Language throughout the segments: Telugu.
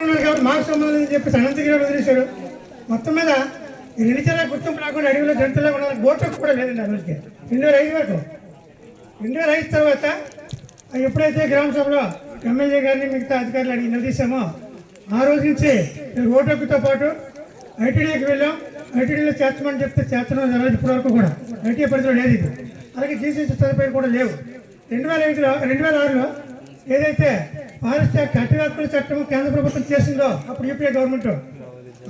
మాకు సంబంధం అని చెప్పి అనంతగిరి వదిలేశారు. మొత్తం మీద రెండు జిల్లా గుర్తింపు రాకుండా అడవిలో జంతువులా ఉన్న బోట్ కూడా లేదండి ఆ రెండు వేల ఐదు వరకు. రెండు వేల ఐదు తర్వాత ఎప్పుడైతే గ్రామ సభలో ఎమ్మెల్యే గారిని మిగతా అధికారులు అడిగి నిలదీశామో ఆ రోజు నుంచి ఓటకుతో పాటు ఐటీడీకి వెళ్ళాం. ఐటీడీలో చేర్చమని చెప్తే చేర్చడం జరగదు ఇప్పటి వరకు కూడా. ఐటీ పరిధిలో లేదు ఇది. అలాగే జీసీసీ సదుపాయాలు కూడా లేవు. రెండు వేల ఐదులో రెండు వేల ఆరులో ఏదైతే ఫారెస్ట్ యాక్ట్ హక్కుల చట్టం కేంద్ర ప్రభుత్వం చేసిందో అప్పుడు యూపీఏ గవర్నమెంట్.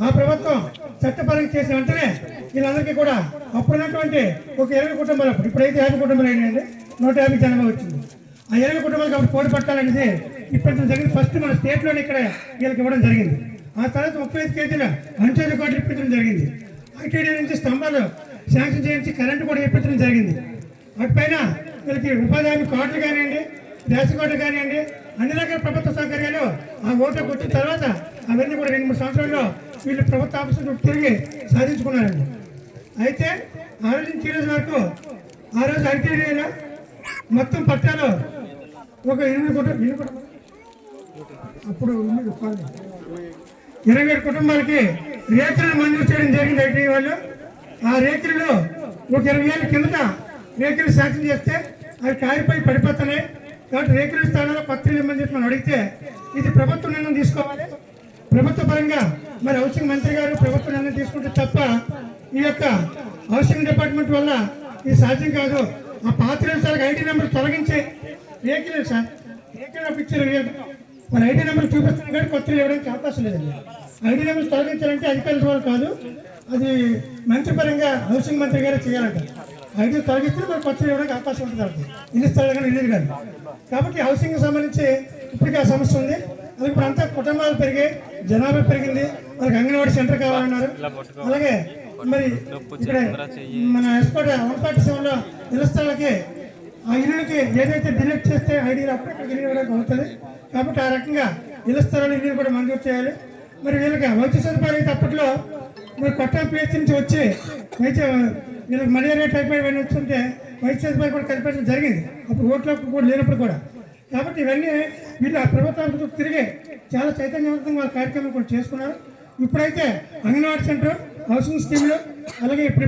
ఆ ప్రభుత్వం చట్టపరంగా చేసిన వెంటనే వీళ్ళందరికీ కూడా అప్పుడున్నటువంటి ఒక ఇరవై కుటుంబాలు అప్పుడు. ఇప్పుడైతే యాభై కుటుంబాలు అయినాయండి. నూట యాభై జనాభా వచ్చింది. ఆ ఇరవై కుటుంబాలకు అప్పుడు పోటీ పట్టాలనేది ఇప్పటి జరిగింది. ఫస్ట్ మన స్టేట్లోనే ఇక్కడ వీళ్ళకి ఇవ్వడం జరిగింది. ఆ తర్వాత ముప్పై ఐదు కేజీల అంచెల కోట్లు ఇప్పించడం జరిగింది. ఐటీడీ నుంచి స్తంభాలు శాంక్షన్ చేయించి కరెంటు కూడా ఇప్పించడం జరిగింది. వాటిపైన వీళ్ళకి ఉపాధి హామీ కార్డులు కానివ్వండి రేషన్ కార్డులు కానివ్వండి అన్ని రకాల ప్రభుత్వ సౌకర్యాలు ఆ ఓట్లు వచ్చిన తర్వాత అవన్నీ కూడా రెండు మూడు సంవత్సరాల్లో వీళ్ళు ప్రభుత్వ ఆఫీసులు తిరిగి సాధించుకున్నారండి. అయితే ఆ రోజు నుంచి రోజు వరకు ఆ రోజు ఐటీడీలో మొత్తం పట్టాలు ఒక ఎనిమిది కుటుంబం ఎనిమిది అప్పుడు ఇరవై ఏడు కుటుంబాలకి రేకులను మంజూరు చేయడం జరిగింది ఐటీ వాళ్ళు. ఆ రేకులలో ఒక ఇరవై ఏళ్ళ కిందట రేకులు శాంక్షన్ చేస్తే అవి కారిపోయి పడిపోతున్నాయి. కాబట్టి రేకుల స్థానంలో కొత్త చెప్పి మనం అడిగితే ఇది ప్రభుత్వం నిర్ణయం తీసుకోవాలి. ప్రభుత్వ పరంగా మరి హౌసింగ్ మంత్రి గారు ప్రభుత్వ నిర్ణయం తీసుకుంటే తప్ప ఈ యొక్క హౌసింగ్ డిపార్ట్మెంట్ వల్ల ఇది సాధ్యం కాదు. ఆ పాత సార్? ఐటీ నెంబర్ తొలగించి రేకులు సార్. రేకులు పిక్చర్ మరి ఐటీ నెంబర్ చూపిస్తున్నాం కానీ కొత్త ఇవ్వడానికి అవకాశం లేదండి ఐటీ నెంబర్ తొలగించాలంటే అధికారుల ద్వారా కాదు అది మంత్రి పరంగా హౌసింగ్ మంత్రి గారే చేయాలంట. ఐటీ తొలగిస్తే మరి కొత్త ఇవ్వడానికి అవకాశం ఉంటుంది వాళ్ళకి ఇల్లు స్థలాలు కానీ ఇల్లు కానీ. కాబట్టి హౌసింగ్ సంబంధించి ఇప్పటికీ ఆ సమస్య ఉంది. అది ఇప్పుడు అంతా కుటుంబాలు పెరిగాయి జనాభా పెరిగింది. వాళ్ళకి అంగన్వాడీ సెంటర్ కావాలన్నారు. అలాగే మరి ఇక్కడ మన ఎస్కోట వనపాటి సేవలో ఇళ్ళ స్థలాలకి ఆ ఇల్లుకి ఏదైతే డిలీట్ చేస్తే ఐడీలు ఇల్లు ఇవ్వడానికి అవుతుంది. కాబట్టి ఆ రకంగా ఇళ్ళ స్థలాలు ఇల్లు కూడా మంజూరు చేయాలి. మరి వీళ్ళకి వైద్య సదుపాయాలు అయితే అప్పట్లో మరి కొత్త పిహెచ్ నుంచి వచ్చి వైద్య వీళ్ళకి మలేరియా టైఫాయిడ్ ఇవన్నీ వస్తుంటే వైస్ సదుపాయాలు కూడా కనిపించడం జరిగింది. అప్పుడు ఓట్లకు కూడా లేనప్పుడు కూడా. కాబట్టి ఇవన్నీ వీళ్ళు ఆ ప్రభుత్వాలకు తిరిగి చాలా చైతన్యవంతంగా వాళ్ళ కార్యక్రమం కూడా చేసుకున్నారు. ఇప్పుడైతే అంగన్వాడీ సెంటర్ హౌసింగ్ స్కీమ్లు అలాగే ఇప్పుడు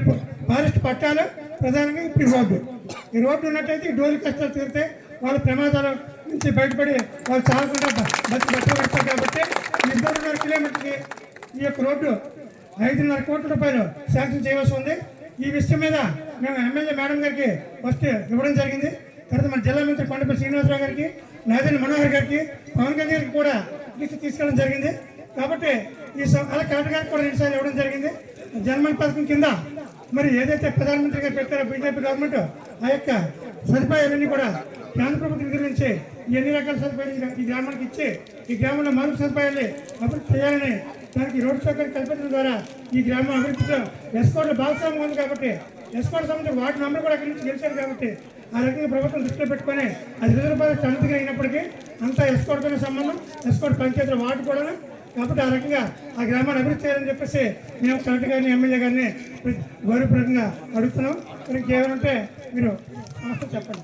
ఫారెస్ట్ పట్టాలు ప్రధానంగా ఇప్పుడు ఈ రోడ్డు. ఈ రోడ్డు ఉన్నట్టయితే ఈ డోలు కష్టాలు తీరితే వాళ్ళ ప్రమాదాల నుంచి బయటపడి వాళ్ళు చాలకుండా బతి బతకబడతారు కాబట్టి ఇద్దరున్నర కిలోమీటర్కి. ఈ యొక్క రోడ్డు ఐదున్నర కోట్ల రూపాయలు శాంక్షన్ చేయవలసి ఉంది. ఈ విషయం మీద మేము ఎమ్మెల్యే మేడం గారికి ఫస్ట్ ఇవ్వడం జరిగింది. తర్వాత మన జిల్లా మంత్రి కొండపల్లి శ్రీనివాసరావు గారికి నాదెండ్ల మనోహర్ గారికి పవన్ కళ్యాణ్ గారికి కూడా లిస్ట్ తీసుకెళ్ళడం జరిగింది. కాబట్టి ఈ అలా కలెక్టర్ గారికి కూడా రెండుసార్లు ఇవ్వడం జరిగింది. జన్మన్ పథకం కింద మరి ఏదైతే ప్రధానమంత్రి గారు పెట్టారో బీజేపీ గవర్నమెంట్ ఆ యొక్క సదుపాయాలన్నీ కూడా కేంద్ర ప్రభుత్వం దగ్గర నుంచి ఎన్ని రకాల సదుపాయాలు ఈ- గ్రామానికి ఇచ్చి ఈ గ్రామంలో మరొక సదుపాయాలు అభివృద్ధి చేయాలని దానికి రోడ్డు సౌకర్యం కల్పించడం ద్వారా ఈ గ్రామం అభివృద్ధిలో ఎస్కోట్లో భాగస్వామ్యం ఉంది కాబట్టి ఎస్కోట్ సంబంధించిన వార్డు మెంబర్ కూడా అక్కడి నుంచి గెలిచారు కాబట్టి ఆ రకంగా ప్రభుత్వం దృష్టిలో పెట్టుకొని అది రిజర్వ్ ప్రాజెక్ట్ అయినప్పటికీ అంతా ఎస్కోట్తోనే సంబంధం ఎస్కోట్ పంచాయతీల వార్డు కూడా కాబట్టి ఆ రకంగా ఆ గ్రామాన్ని అభివృద్ధి చేయాలని చెప్పేసి మేము కలెక్టర్ గారిని ఎమ్మెల్యే గారిని గౌరవప్రదంగా అడుగుతున్నాం. మరి ఇంకేమైనా ఉంటే మీరు చెప్పండి.